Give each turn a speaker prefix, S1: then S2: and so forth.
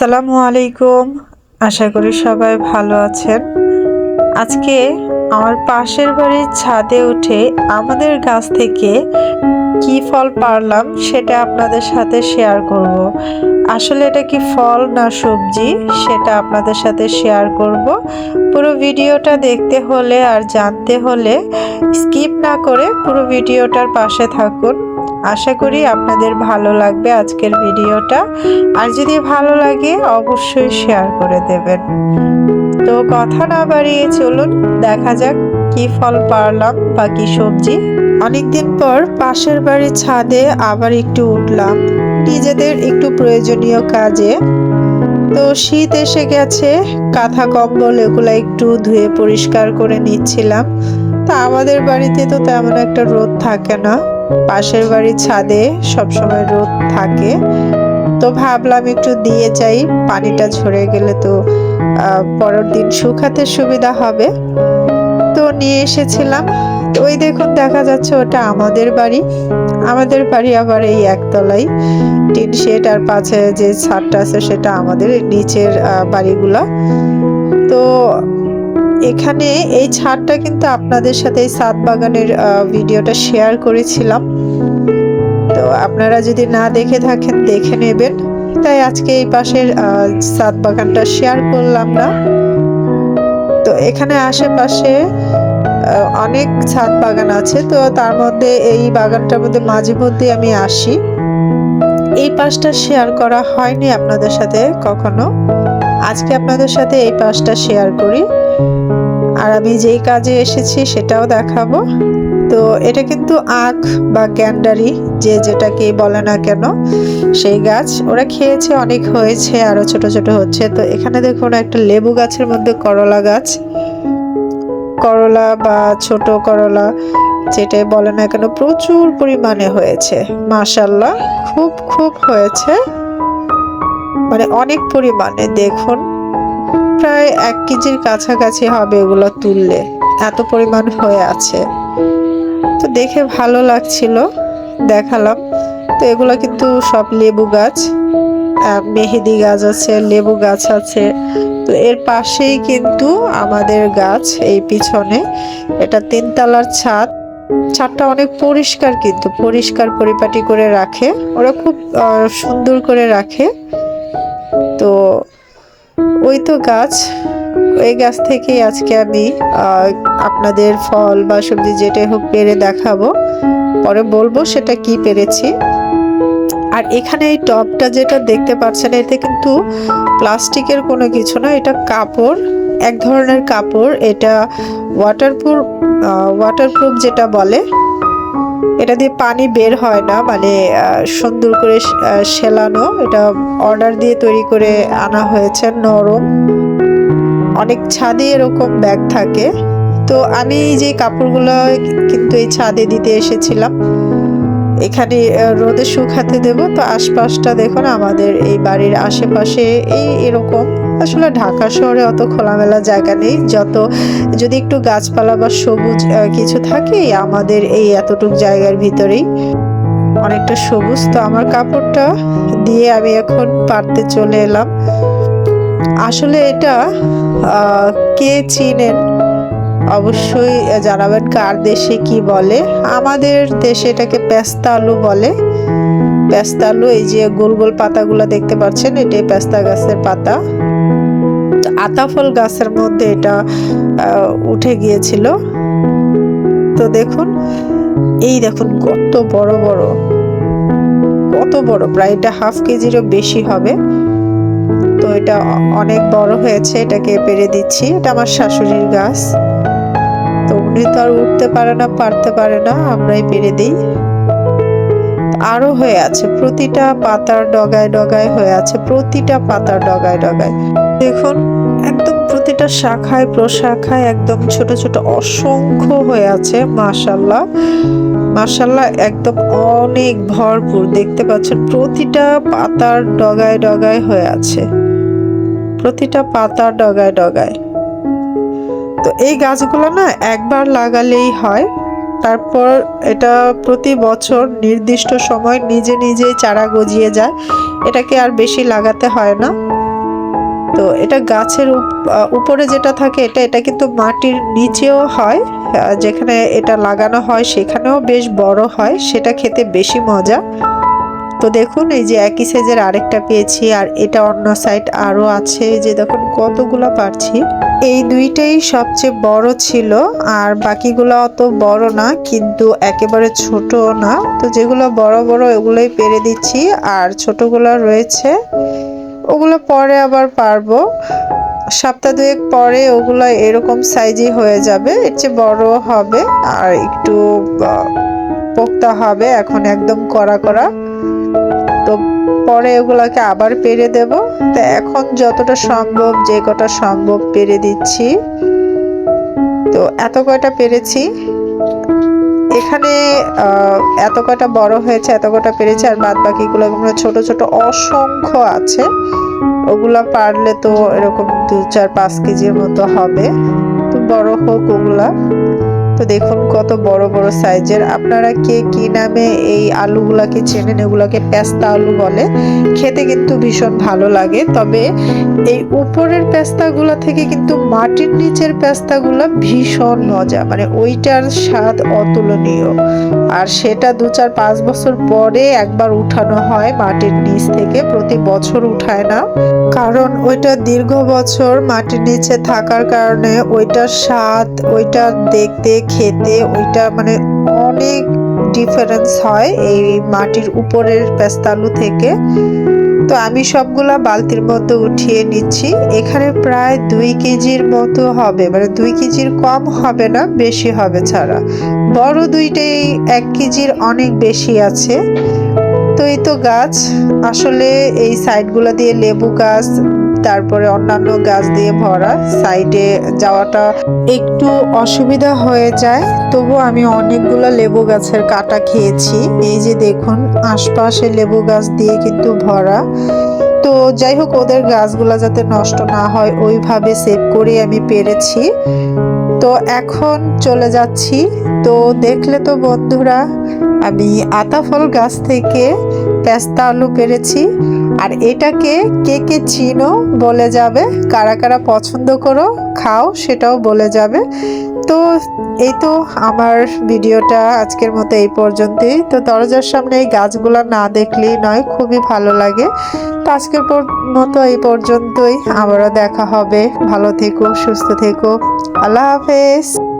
S1: আসসালামু আলাইকুম। আশা করি সবাই ভালো আছেন। আজকে আমার পাশের বাড়ির ছাদে উঠে আমাদের গাছ থেকে কি ফল পারলাম সেটা আপনাদের সাথে শেয়ার করব। আসলে এটা কি ফল না সবজি সেটা আপনাদের সাথে শেয়ার করব। পুরো ভিডিওটা দেখতে হলে আর জানতে হলে স্কিপ না করে পুরো ভিডিওটার পাশে থাকুন। আশা করি আপনাদের ভালো লাগবে আজকের ভিডিওটা। আর যদি ভালো লাগে, অবশ্যই শেয়ার করে দেবেন। তো কথা না বাড়িয়ে চলুন, দেখা যাক কি ফল পারলাম বা কি সবজি। অনেকদিন পর পাশের বাড়ির ছাদে আবার একটু উঠলাম। নিজেদের একটু প্রয়োজনীয় কাজে। তো শীত এসে গেছে, কাঁথা কম্বল এগুলো একটু ধুয়ে পরিষ্কার করে নিচ্ছিলাম। তা আমাদের বাড়িতে তো তেমন একটা রোদ থাকে না। পাশের বাড়ির ছাদে সবসময় রোদ থাকে। তো ভাবলাম একটু দিয়ে যাই, পানিটা ঝরে গেলে তো পরের দিন শুকাতে সুবিধা হবে। তো নিয়ে এসেছিলাম। তো ওই দেখুন, দেখা যাচ্ছে ওটা আমাদের বাড়ি। আমাদের বাড়ি আবার এই একতলায়। টিন শেড আর পাশে যে ছাদটা আছে সেটা আমাদের নিচের বাড়িগুলো। তো এখানে এই ছাদটা কিন্তু আপনাদের সাথে এই ছাদ বাগানের ভিডিওটা শেয়ার করেছিলাম। তো আপনারা যদি না দেখে থাকেন, দেখে নেবেন। তাই আজকে এই পাশের ছাদ বাগানটা শেয়ার করলাম না। তো এখানে আশেপাশে অনেক ছাদ বাগান আছে। তো তার মধ্যে এই বাগানটার মধ্যে মাঝে মধ্যে আমি আসি। এই পাশটা শেয়ার করা হয়নি আপনাদের সাথে কখনো। আজকে আপনাদের সাথে এই পাশটা শেয়ার করি। আর আমি যেই কাজে এসেছি সেটাও দেখাবো। তো এটা কিন্তু আখ বা গ্যান্ডারি যে যেটাকে বলে না কেন, সেই গাছ। ওরা খেয়েছে, অনেক হয়েছে, আরও ছোট ছোট হচ্ছে। তো এখানে দেখুন একটা লেবু গাছের মধ্যে করলা গাছ। করলা বা ছোট করলা, যেটাই বলে না কেন, প্রচুর পরিমাণে হয়েছে। মাশাল্লাহ খুব খুব হয়েছে। মানে অনেক পরিমাণে, দেখুন। প্রায় এক কেজির কাছাকাছি হবে এগুলো তুললে। এত পরিমাণ হয়ে আছে। তো দেখে ভালো লাগছিল, দেখালাম। তো এগুলো কিন্তু সব লেবু গাছ। মেহেদি গাছ আছে, লেবু গাছ আছে। তো এর পাশেই কিন্তু আমাদের গাছ এই পিছনে। এটা তিনতলার ছাদ। ছাদটা অনেক পরিষ্কার কিন্তু, পরিষ্কার পরিপাটি করে রাখে। ওরা খুব সুন্দর করে রাখে। ওই তো গাছ, ওই গাছ থেকেই আজকে আমি আপনাদের ফল বা সবজি যেটাই হোক পেরে দেখাবো। পরে বলব সেটা কি পেরেছি। আর এখানে এই টবটা যেটা দেখতে পাচ্ছেন, এতে কিন্তু প্লাস্টিকের কোনো কিছু না, এটা কাপড়, এক ধরনের কাপড়। এটা ওয়াটারপ্রুফ ওয়াটারপ্রুফ যেটা বলে এটা দিয়ে পানি বের হয় না মানে সুন্দর করে সেলানো। এটা অর্ডার দিয়ে তৈরি করে আনা হয়েছে, নরম। অনেক ছাদে এরকম ব্যাগ থাকে। তো আমি যে কাপড়গুলো কিন্তু এই ছাদে দিতে এসেছিলাম। এখানে রোদে শুকাতে দেব। তো আশপাশটা দেখুন, আমাদের এই বাড়ির আশেপাশে এই এরকম। আসলে ঢাকা শহরে অত খোলামেলা জায়গা নেই। যত, যদি একটু গাছপালা বা সবুজ কিছু থাকে আমাদের এই এতটুক জায়গার ভিতরেই। অনেকটা সবুজ। তো আমার কাপড়টা দিয়ে আমি এখন পারতে চলে এলাম। আসলে এটা কে চিনেন? অবশ্যই জানাবেন কার দেশে কি বলে। আমাদের দেশে এটাকে পেস্তা আলু বলে। পেস্তা আলু এই যে গোল গোল পাতাগুলো দেখতে পাচ্ছেন, এটাই পেস্তা গাছের পাতা। আতাফল গাছের মধ্যে এটা উঠে গিয়েছিল। তো দেখুন, এই দেখুন কত বড় বড়, কত বড়, প্রায় এটা হাফ কেজিরও বেশি হবে। তো এটা অনেক বড় হয়েছে, এটাকে পেরে দিচ্ছি। এটা আমার শাশুড়ির গাছ। উনি তো আর উঠতে পারে না, পারতে পারে না, আমরাই পেরে দিই। আরও হয়ে আছে, প্রতিটা পাতার ডগায় ডগায় হয়ে আছে, প্রতিটা পাতার ডগায় ডগায়। দেখুন, একদম প্রতিটা শাখায়, প্রশাখায় একদম ছোট ছোট অসংখ্য হয়ে আছে মাশাল্লাহ মাশাল্লাহ একদম অনেক ভরপুর। দেখতে পাচ্ছেন, প্রতিটা পাতার ডগায় ডগায় হয়ে আছে। প্রতিটা পাতার ডগায় ডগায়। তো এই গাছগুলো না একবার লাগালেই হয়। তারপর এটা প্রতি বছর নির্দিষ্ট সময় নিজে নিজেই চারা গজিয়ে যায়। এটাকে আর বেশি লাগাতে হয় না। তো এটা গাছের উপ- উপরে যেটা থাকে এটা এটা কিন্তু মাটির নিচেও হয়। যেখানে এটা লাগানো হয় সেখানেও বেশ বড় হয়। সেটা খেতে বেশি মজা। তো দেখুন, এই যে একই সাইজের আরেকটা পেয়েছি আর এটা অন্য সাইড আরও আছে। যে দেখুন কতগুলো পারছি। এই দুইটাই সবচেয়ে বড় ছিল আর বাকিগুলো অত বড় না, কিন্তু একেবারে ছোট না। তো যেগুলো বড় বড় ওগুলোই পেরে দিচ্ছি আর ছোটগুলো রয়েছে, ওগুলো পরে আবার পারব। সপ্তাহ দুয়েক পরে ওগুলো এরকম সাইজই হয়ে যাবে, এর চেয়ে বড় হবে আর একটু পোক্তা হবে এখন একদম কড়া কড়া। তো পরে ওগুলাকে আবার পেরে দেব। তো এখন যতটা সম্ভব যে কটা সম্ভব পেরে দিচ্ছি। তো এত কয়টা পেরেছি? এখানে এত কয়টা বড় হয়েছে, এত কয়টা পেরেছি, আর বাদ বাকিগুলো ছোট ছোট অসংখ্য আছে। ওগুলা পারলে তো এরকম দু চার পাঁচ কেজির মতো হবে। তো বড় হোক ওগুলা। তো দেখুন কত বড় বড় সাইজের আপনারা কে কি নামে এই আলুগুলাকে চেনেন? এগুলাকে পেস্তা আলু বলে। খেতে কিন্তু ভীষণ ভালো লাগে। তবে এই উপরের পেস্তাগুলা থেকে কিন্তু মাটির নিচের পেস্তাগুলা ভীষণ মজা। মানে ওইটার স্বাদ অতুলনীয়। আর সেটা দু চার পাঁচ বছর পরে একবার উঠানো হয় মাটির নিচ থেকে। প্রতি বছর উঠায় না। কারণ ওইটা দীর্ঘ বছর মাটির নিচে থাকার কারণে ওইটার স্বাদ, ওইটা দেখতে খেতে ওইটা মানে অনেক ডিফারেন্স হয় এই মাটির উপরের পেস্তালু থেকে। তো আমি সবগুলা বালতির মধ্যে উঠিয়ে নিচ্ছি। এখানে প্রায় দুই কেজির মতো হবে মানে দুই কেজির কম হবে না, বেশি হবে ছাড়া। বড় দুইটাই এক কেজির অনেক বেশি আছে। তো এই তো গাছ, আসলে এই সাইডগুলো দিয়ে লেবু গাছ তারপরে অন্যান্য গাছ দিয়ে ভরা সাইডে যাওয়াটা একটু অসুবিধা হয়ে যায়। তবু আমি অনেকগুলো লেবু গাছের কাটা খেয়েছি। এই যে দেখুন, আশপাশে লেবু গাছ দিয়ে কিন্তু ভরা। তো যাই হোক, ওদের গাছগুলো যাতে নষ্ট না হয়, ওইভাবে সেভ করে আমি পেরেছি। তো এখন চলে যাচ্ছি। তো দেখলে তো বন্ধুরা, আমি আতাফল গাছ থেকে পেস্তা আলু পেরেছি। আর এটাকে কে কে চিনো বলে যাবে, কারা কারা পছন্দ করো, খাও সেটাও বলে যাবে। তো এই তো আমার ভিডিওটা আজকের মতো এই পর্যন্তই। তো দরজার সামনে এই গাছগুলো না দেখলেই নয়, খুবই ভালো লাগে। তো আজকের মতো এই পর্যন্তই। আবারও দেখা হবে। ভালো থেকো, সুস্থ থেকো। আল্লাহ হাফেজ।